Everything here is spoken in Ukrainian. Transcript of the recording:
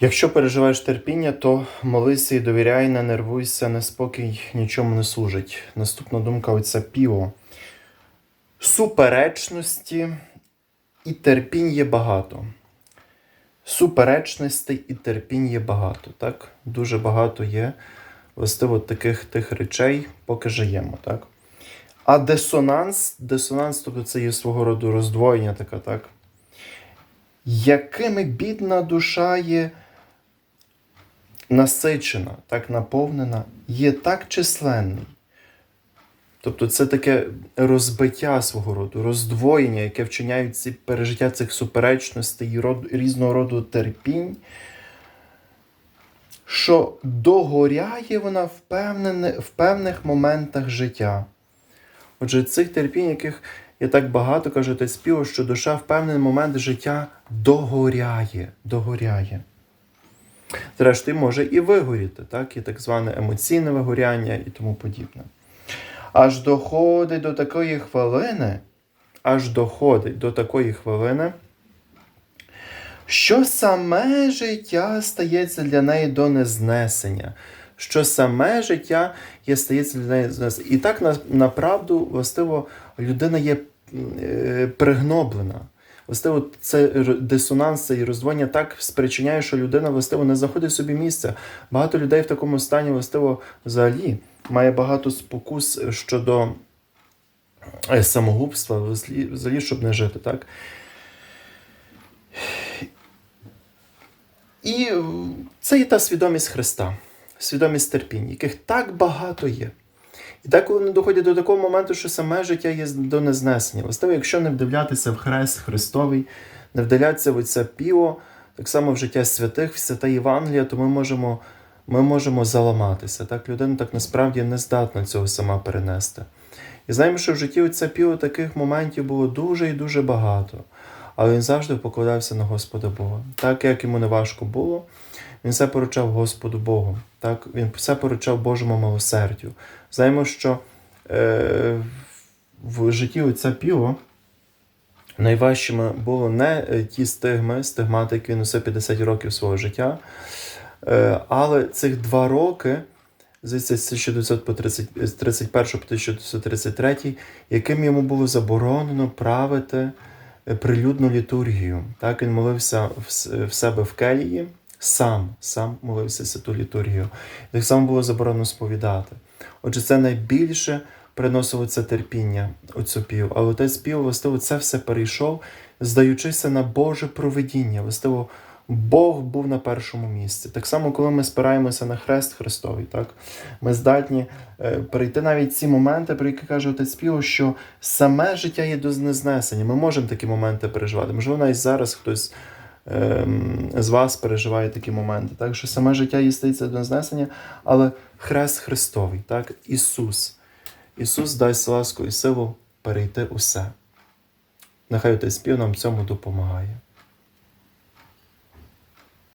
Якщо переживаєш терпіння, то молися і довіряй, не нервуйся, неспокій нічому не служить. Наступна думка оця піво. Суперечності і терпінь є багато. Суперечностей і терпінь є багато. Так? Дуже багато є властиво таких тих речей, поки живемо. Так? А дисонанс, дисонанс, тобто це є свого роду роздвоєння така, так? Якими бідна душа є насичена, так наповнена, є так численний. Тобто це таке розбиття свого роду, роздвоєння, яке вчиняють ці пережиття цих суперечностей і род, різного роду терпінь, що догоряє вона в, певне, в певних моментах життя. Отже, цих терпінь, яких є так багато, каже отець співо, що душа в певний момент життя догоряє, догоряє. Зрештою, може і вигоріти, так? і так зване емоційне вигоряння і тому подібне. Аж доходить до такої хвилини, аж доходить до такої хвилини, що саме життя стається для неї до незнесення, що саме життя є стається для неї знесення. І так на, направду, властиво, людина є е, пригноблена. Властиво, це дисонанс це і роздвоєння так спричиняє, що людина властиво не знаходить собі місця. Багато людей в такому стані властиво взагалі має багато спокус щодо е, самогубства, взагалі, щоб не жити, так? І це є та свідомість Христа, свідомість терпіння, яких так багато є. І так, коли вони доходять до такого моменту, що саме життя є до незнесення. Властиво, якщо не вдивлятися в Хрест Христовий, не вдивлятися в це піво, так само в життя святих, в свята Євангелія, то ми можемо ми можемо заламатися. Так, Людина так насправді не здатна цього сама перенести. І знаємо, що в житті отця піво таких моментів було дуже і дуже багато. Але він завжди покладався на Господа Бога. Так як йому не важко було, він все поручав Господу Богу. Так? Він все поручав Божому милосердю. Знаємо, що е, в житті отця Піо найважчими було не ті стигми, стигмати, які він носив 50 років свого життя. Е, але цих два роки, з 1931 по 1933, яким йому було заборонено правити е, прилюдну літургію. Так він молився в себе в келії, сам сам молився святу літургію. Так само було заборонено сповідати. Отже, це найбільше приносило це терпіння пів. Але отець пів, властиво, це все перейшов, здаючися на Боже провидіння. Властиво, Бог був на першому місці. Так само, коли ми спираємося на хрест Христовий, так ми здатні е, перейти навіть ці моменти, про які каже отець Піо, що саме життя є до незнесення. Ми можемо такі моменти переживати. Можливо, навіть зараз хтось е, з вас переживає такі моменти. Так що саме життя є стається до знесення, але хрест Христовий, так, Ісус. Ісус дасть ласку і силу перейти усе. Нехай отець Піо нам цьому допомагає.